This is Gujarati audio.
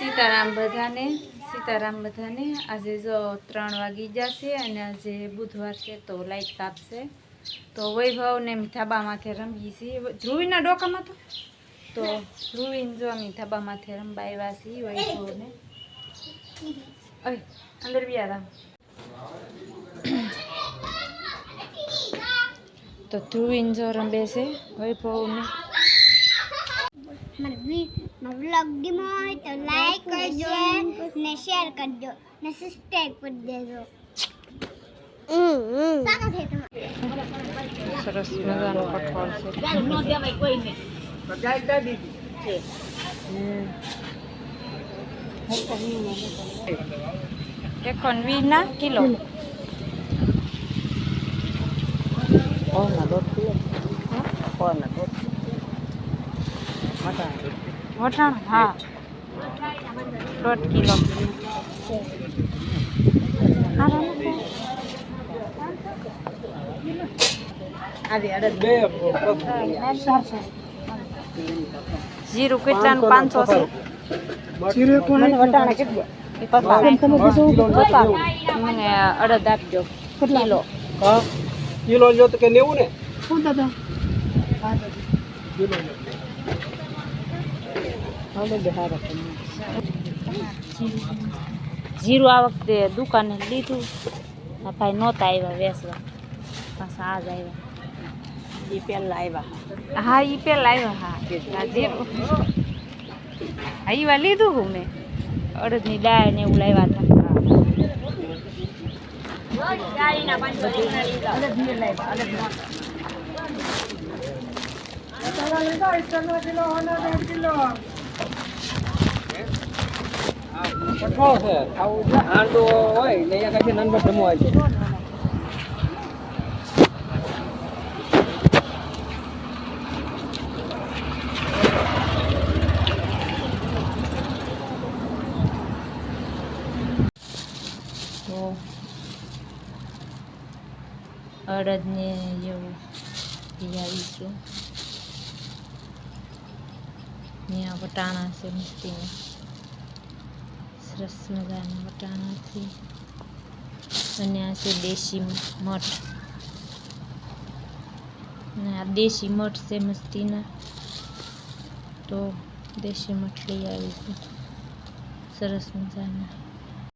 સીતારામ બધાને સીતારામ બધાને. આજે જો ત્રણ વાગી જશે અને આજે બુધવાર છે તો લાઈટ કાપશે. તો વૈભવ ને મીઠાબા માથે રમીએ છીએ. ધ્રુવીના ડોકામાં તો? તો ધ્રુવીને જો મીઠાબા માથે રમવા આવ્યા છીએ વૈભવને. અંદર બી આરામ. તો ધ્રુવીને જો રમે છે વૈભવને. મારો વી- મારો બ્લોગ ગમ્યો હોય તો લાઈક કરજો ને શેર કરજો. ને સબસ્ક્રાઇબ કરી દેજો. સરસ મજાનું કઠોળ છે. એકન વી ના કિલો. વટાણ. હા. દોઢ કિલો? જીરું કેટલાનું? પાંચસો છે. મને અડદ આપજો. કિલો. કિલો જો તો કે નેવું ને? જીરું આ વખતે દુકાને લીધું. ભાઈ નહોતા આવ્યા વેસવા. પાછા આજ આવ્યા. એ પહેલા આવ્યા હા. ઈ પહેલા આવ્યા હા. જીરું હા લીધું હું મેં. અડદની દાળ ને એવું લાવ્યા હતા. કઠોળ છે આંડો હોય ને અહીંયા કાંઈ નાનબો જમો હોય છે. અડદને એવું લઈ આવીશું અહીંયા વટાણા છે મસ્તીના સરસ મજાના વટાણાથી અને આ છે દેશી મઠ અને આ દેશી મઠ છે મસ્તીના તો દેશી મઠ લઈ આવીશું સરસ મજાના